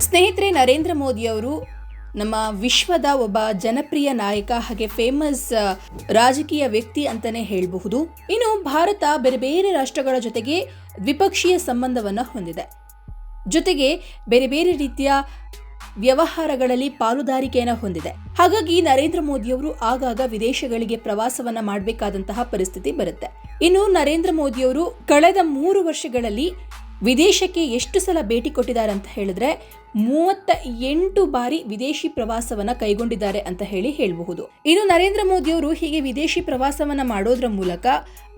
ಸ್ನೇಹಿತರೆ, ನರೇಂದ್ರ ಮೋದಿ ಅವರು ನಮ್ಮ ವಿಶ್ವದ ಒಬ್ಬ ಜನಪ್ರಿಯ ನಾಯಕ ಹಾಗೆ ಫೇಮಸ್ ರಾಜಕೀಯ ವ್ಯಕ್ತಿ ಅಂತಾನೆ ಹೇಳಬಹುದು. ಇನ್ನು ಭಾರತ ಬೇರೆ ಬೇರೆ ರಾಷ್ಟ್ರಗಳ ಜೊತೆಗೆ ದ್ವಿಪಕ್ಷೀಯ ಸಂಬಂಧವನ್ನು ಹೊಂದಿದೆ. ಜೊತೆಗೆ ಬೇರೆ ಬೇರೆ ರೀತಿಯ ವ್ಯವಹಾರಗಳಲ್ಲಿ ಪಾಲುದಾರಿಕೆಯನ್ನು ಹೊಂದಿದೆ. ಹಾಗಾಗಿ ನರೇಂದ್ರ ಮೋದಿಯವರು ಆಗಾಗ ವಿದೇಶಗಳಿಗೆ ಪ್ರವಾಸವನ್ನ ಮಾಡಬೇಕಾದಂತಹ ಪರಿಸ್ಥಿತಿ ಬರುತ್ತೆ. ಇನ್ನು ನರೇಂದ್ರ ಮೋದಿಯವರು ಕಳೆದ ಮೂರು ವರ್ಷಗಳಲ್ಲಿ ವಿದೇಶಕ್ಕೆ ಎಷ್ಟು ಸಲ ಭೇಟಿ ಕೊಟ್ಟಿದ್ದಾರೆ ಅಂತ ಹೇಳಿದ್ರೆ ಮೂವತ್ತ ಎಂಟು ಬಾರಿ ವಿದೇಶಿ ಪ್ರವಾಸವನ್ನ ಕೈಗೊಂಡಿದ್ದಾರೆ ಅಂತ ಹೇಳಿ ಹೇಳಬಹುದು. ಇನ್ನು ನರೇಂದ್ರ ಮೋದಿಯವರು ಹೀಗೆ ವಿದೇಶಿ ಪ್ರವಾಸವನ್ನ ಮಾಡೋದ್ರ ಮೂಲಕ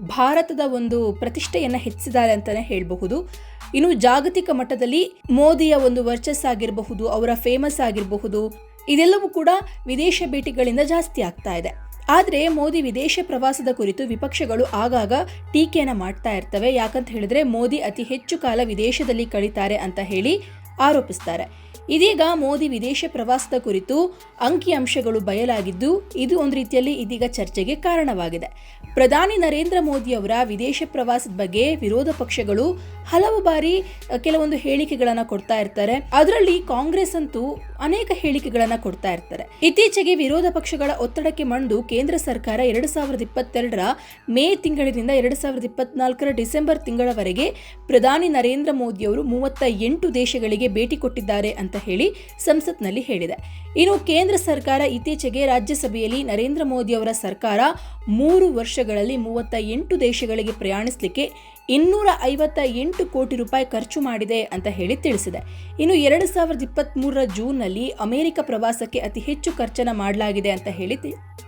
ಭಾರತದ ಒಂದು ಪ್ರತಿಷ್ಠೆಯನ್ನ ಹೆಚ್ಚಿಸಿದ್ದಾರೆ ಅಂತಾನೆ ಹೇಳಬಹುದು. ಇನ್ನು ಜಾಗತಿಕ ಮಟ್ಟದಲ್ಲಿ ಮೋದಿಯ ಒಂದು ವರ್ಚಸ್ ಆಗಿರಬಹುದು, ಅವರ ಫೇಮಸ್ ಆಗಿರಬಹುದು, ಇದೆಲ್ಲವೂ ಕೂಡ ವಿದೇಶ ಭೇಟಿಗಳಿಂದ ಜಾಸ್ತಿ ಆಗ್ತಾ ಇದೆ. ಆದರೆ ಮೋದಿ ವಿದೇಶ ಪ್ರವಾಸದ ಕುರಿತು ವಿಪಕ್ಷಗಳು ಆಗಾಗ ಟೀಕೆಯನ್ನು ಮಾಡ್ತಾ ಇರ್ತವೆ. ಯಾಕಂತ ಹೇಳಿದ್ರೆ ಮೋದಿ ಅತಿ ಹೆಚ್ಚು ಕಾಲ ವಿದೇಶದಲ್ಲಿ ಕಳೀತಾರೆ ಅಂತ ಹೇಳಿ ಆರೋಪಿಸ್ತಾರೆ. ಇದೀಗ ಮೋದಿ ವಿದೇಶ ಪ್ರವಾಸದ ಕುರಿತು ಅಂಕಿಅಂಶಗಳು ಬಯಲಾಗಿದ್ದು, ಇದು ಒಂದು ರೀತಿಯಲ್ಲಿ ಇದೀಗ ಚರ್ಚೆಗೆ ಕಾರಣವಾಗಿದೆ. ಪ್ರಧಾನಿ ನರೇಂದ್ರ ಮೋದಿ ಅವರ ವಿದೇಶ ಪ್ರವಾಸದ ಬಗ್ಗೆ ವಿರೋಧ ಪಕ್ಷಗಳು ಹಲವು ಬಾರಿ ಕೆಲವೊಂದು ಹೇಳಿಕೆಗಳನ್ನು ಕೊಡ್ತಾ ಇರ್ತಾರೆ. ಅದರಲ್ಲಿ ಕಾಂಗ್ರೆಸ್ ಅಂತೂ ಅನೇಕ ಹೇಳಿಕೆಗಳನ್ನು ಕೊಡ್ತಾ ಇರ್ತಾರೆ. ಇತ್ತೀಚೆಗೆ ವಿರೋಧ ಪಕ್ಷಗಳ ಒತ್ತಡಕ್ಕೆ ಮಣಿದು ಕೇಂದ್ರ ಸರ್ಕಾರ ಎರಡು ಸಾವಿರದ ಇಪ್ಪತ್ತೆರಡರ ಮೇ ತಿಂಗಳಿನಿಂದ ಎರಡು ಸಾವಿರದ ಇಪ್ಪತ್ನಾಲ್ಕರ ಡಿಸೆಂಬರ್ ತಿಂಗಳವರೆಗೆ ಪ್ರಧಾನಿ ನರೇಂದ್ರ ಮೋದಿ ಅವರು ಮೂವತ್ತ ಎಂಟು ದೇಶಗಳಿಗೆ ಭೇಟಿ ಕೊಟ್ಟಿದ್ದಾರೆ ಅಂತ ಹೇಳಿ ಸಂಸತ್ನಲ್ಲಿ ಹೇಳಿದೆ. ಇನ್ನು ಕೇಂದ್ರ ಸರ್ಕಾರ ಇತ್ತೀಚೆಗೆ ರಾಜ್ಯಸಭೆಯಲ್ಲಿ ನರೇಂದ್ರ ಮೋದಿ ಅವರ ಸರ್ಕಾರ ಮೂರು ವರ್ಷಗಳಲ್ಲಿ ಮೂವತ್ತ ಎಂಟು ದೇಶಗಳಿಗೆ ಪ್ರಯಾಣಿಸಲಿಕ್ಕೆ ಇನ್ನೂರ ಐವತ್ತ ಎಂಟು ಕೋಟಿ ರೂಪಾಯಿ ಖರ್ಚು ಮಾಡಿದೆ ಅಂತ ಹೇಳಿ ತಿಳಿಸಿದೆ. ಇನ್ನು ಎರಡು ಸಾವಿರದ ಇಪ್ಪತ್ತ್ ಮೂರರ ಜೂನ್ನಲ್ಲಿ ಅಮೆರಿಕ ಪ್ರವಾಸಕ್ಕೆ ಅತಿ ಹೆಚ್ಚು ಖರ್ಚನ್ನು ಮಾಡಲಾಗಿದೆ ಅಂತ ಹೇಳಿ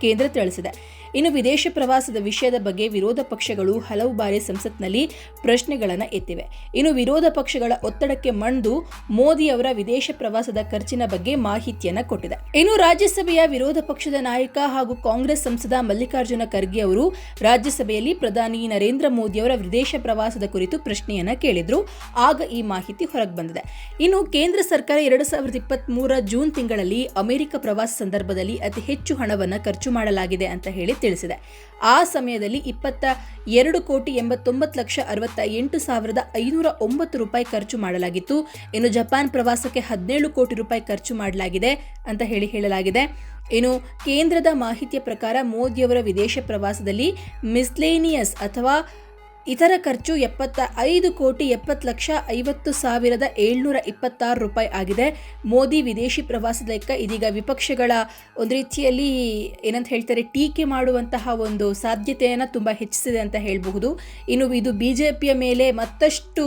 ಕೇಂದ್ರ ತಿಳಿಸಿದೆ. ಇನ್ನು ವಿದೇಶ ಪ್ರವಾಸದ ವಿಷಯದ ಬಗ್ಗೆ ವಿರೋಧ ಪಕ್ಷಗಳು ಹಲವು ಬಾರಿ ಸಂಸತ್ನಲ್ಲಿ ಪ್ರಶ್ನೆಗಳನ್ನು ಎತ್ತಿವೆ. ಇನ್ನು ವಿರೋಧ ಪಕ್ಷಗಳ ಒತ್ತಡಕ್ಕೆ ಮಣಿದು ಮೋದಿ ಅವರ ವಿದೇಶ ಪ್ರವಾಸದ ಖರ್ಚಿನ ಬಗ್ಗೆ ಮಾಹಿತಿಯನ್ನ ಕೊಟ್ಟಿದೆ. ಇನ್ನು ರಾಜ್ಯಸಭೆಯ ವಿರೋಧ ಪಕ್ಷದ ನಾಯಕ ಹಾಗೂ ಕಾಂಗ್ರೆಸ್ ಸಂಸದ ಮಲ್ಲಿಕಾರ್ಜುನ ಖರ್ಗೆ ಅವರು ರಾಜ್ಯಸಭೆಯಲ್ಲಿ ಪ್ರಧಾನಿ ನರೇಂದ್ರ ಮೋದಿ ಅವರ ವಿದೇಶ ಪ್ರವಾಸದ ಕುರಿತು ಪ್ರಶ್ನೆಯನ್ನ ಕೇಳಿದ್ರು. ಆಗ ಈ ಮಾಹಿತಿ ಹೊರಗೆ ಬಂದಿದೆ. ಇನ್ನು ಕೇಂದ್ರ ಸರ್ಕಾರ ಎರಡು ಸಾವಿರದ ಇಪ್ಪತ್ತ್ಮೂರ ಜೂನ್ ತಿಂಗಳಲ್ಲಿ ಅಮೆರಿಕ ಪ್ರವಾಸ ಸಂದರ್ಭದಲ್ಲಿ ಅತಿ ಹೆಚ್ಚು ಹಣವನ್ನು ಖರ್ಚು ಮಾಡಲಾಗಿದೆ ಅಂತ ಹೇಳಿ ತಿಳಿಸಿದೆ. ಆ ಸಮಯದಲ್ಲಿ ಇಪ್ಪತ್ತ ಎರಡು ಕೋಟಿ ಎಂಬತ್ತೊಂಬತ್ತು ಲಕ್ಷ ಅರವತ್ತ ಎಂಟು ಸಾವಿರದ ಐನೂರ ಒಂಬತ್ತು ರೂಪಾಯಿ ಖರ್ಚು ಮಾಡಲಾಗಿತ್ತು. ಇನ್ನು ಜಪಾನ್ ಪ್ರವಾಸಕ್ಕೆ ಹದಿನೇಳು ಕೋಟಿ ರೂಪಾಯಿ ಖರ್ಚು ಮಾಡಲಾಗಿದೆ ಅಂತ ಹೇಳಿ ಹೇಳಲಾಗಿದೆ. ಇನ್ನು ಕೇಂದ್ರದ ಮಾಹಿತಿಯ ಪ್ರಕಾರ ಮೋದಿಯವರ ವಿದೇಶ ಪ್ರವಾಸದಲ್ಲಿ ಮಿಸ್ಲೇನಿಯಸ್ ಅಥವಾ ಇತರ ಖರ್ಚು ಎಪ್ಪತ್ತ ಐದು ಕೋಟಿ ಎಪ್ಪತ್ತು ಲಕ್ಷ ಐವತ್ತು ಸಾವಿರದ ಏಳ್ನೂರ ಇಪ್ಪತ್ತಾರು ರೂಪಾಯಿ ಆಗಿದೆ. ಮೋದಿ ವಿದೇಶಿ ಪ್ರವಾಸದ ಲೆಕ್ಕ ಇದೀಗ ವಿಪಕ್ಷಗಳ ಒಂದು ರೀತಿಯಲ್ಲಿ ಏನಂತ ಹೇಳ್ತಾರೆ, ಟೀಕೆ ಮಾಡುವಂತಹ ಒಂದು ಸಾಧ್ಯತೆಯನ್ನು ತುಂಬ ಹೆಚ್ಚಿಸಿದೆ ಅಂತ ಹೇಳಬಹುದು. ಇನ್ನು ಇದು ಬಿ ಜೆ ಮೇಲೆ ಮತ್ತಷ್ಟು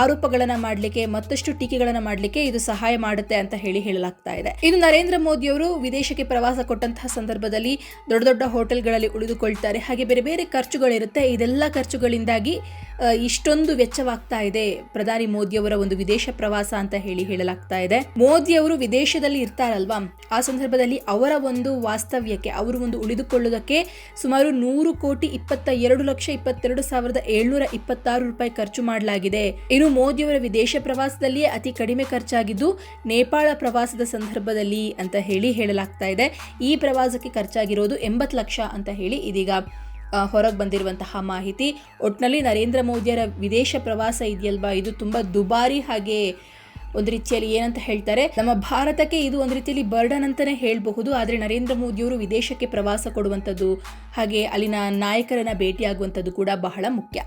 ಆರೋಪಗಳನ್ನು ಮಾಡಲಿಕ್ಕೆ, ಮತ್ತಷ್ಟು ಟೀಕೆಗಳನ್ನು ಮಾಡಲಿಕ್ಕೆ ಇದು ಸಹಾಯ ಮಾಡುತ್ತೆ ಅಂತ ಹೇಳಿ ಹೇಳಲಾಗ್ತಾ ಇದೆ. ಇನ್ನು ನರೇಂದ್ರ ಮೋದಿಯವರು ವಿದೇಶಕ್ಕೆ ಪ್ರವಾಸ ಕೊಟ್ಟಂತಹ ಸಂದರ್ಭದಲ್ಲಿ ದೊಡ್ಡ ದೊಡ್ಡ ಹೋಟೆಲ್ಗಳಲ್ಲಿ ಉಳಿದುಕೊಳ್ತಾರೆ. ಹಾಗೆ ಬೇರೆ ಬೇರೆ ಖರ್ಚುಗಳಿರುತ್ತೆ. ಇದೆಲ್ಲ ಖರ್ಚು ಖರ್ಚುಗಳಿಂದಾಗಿ ಇಷ್ಟೊಂದು ವೆಚ್ಚವಾಗ್ತಾ ಇದೆ. ಪ್ರಧಾನಿ ಮೋದಿಯವರ ಒಂದು ವಿದೇಶ ಪ್ರವಾಸ ಅಂತ ಹೇಳಿ ಹೇಳಲಾಗ್ತಾ ಇದೆ. ಮೋದಿ ಅವರು ವಿದೇಶದಲ್ಲಿ ಇರ್ತಾರಲ್ವಾ? ಆ ಸಂದರ್ಭದಲ್ಲಿ ಅವರ ಒಂದು ವಾಸ್ತವ್ಯಕ್ಕೆ, ಅವರು ಒಂದು ಉಳಿದುಕೊಳ್ಳುವುದಕ್ಕೆ ಸುಮಾರು ನೂರು ಕೋಟಿ ಇಪ್ಪತ್ತ ಎರಡು ಲಕ್ಷ ಇಪ್ಪತ್ತೆರಡು ಸಾವಿರದ ಏಳ್ನೂರ ಇಪ್ಪತ್ತಾರು ರೂಪಾಯಿ ಖರ್ಚು ಮಾಡಲಾಗಿದೆ. ಇನ್ನು ಮೋದಿಯವರ ವಿದೇಶ ಪ್ರವಾಸದಲ್ಲಿಯೇ ಅತಿ ಕಡಿಮೆ ಖರ್ಚಾಗಿದ್ದು, ನೇಪಾಳ ಪ್ರವಾಸದ ಸಂದರ್ಭದಲ್ಲಿ ಅಂತ ಹೇಳಿ ಹೇಳಲಾಗ್ತಾ ಇದೆ. ಈ ಪ್ರವಾಸಕ್ಕೆ ಖರ್ಚಾಗಿರೋದು ಎಂಬತ್ತು ಲಕ್ಷ ಅಂತ ಹೇಳಿ ಇದೀಗ. ಹೊರಗೆ ಬಂದಿರುವಂತಹ ಮಾಹಿತಿ. ಒಟ್ಟಿನಲ್ಲಿ ನರೇಂದ್ರ ಮೋದಿಯರ ವಿದೇಶ ಪ್ರವಾಸ ಇದೆಯಲ್ವಾ? ಇದು ತುಂಬ ದುಬಾರಿ ಹಾಗೆ ಒಂದು ರೀತಿಯಲ್ಲಿ ಏನಂತ ಹೇಳ್ತಾರೆ. ನಮ್ಮ ಭಾರತಕ್ಕೆ ಇದು ಒಂದು ರೀತಿಯಲ್ಲಿ ಬರ್ಡನ್ ಅಂತಲೇ ಹೇಳಬಹುದು. ಆದರೆ ನರೇಂದ್ರ ಮೋದಿಯವರು ವಿದೇಶಕ್ಕೆ ಪ್ರವಾಸ ಕೊಡುವಂಥದ್ದು ಹಾಗೆ ಅಲ್ಲಿನ ನಾಯಕರನ್ನು ಭೇಟಿಯಾಗುವಂಥದ್ದು ಕೂಡ ಬಹಳ ಮುಖ್ಯ.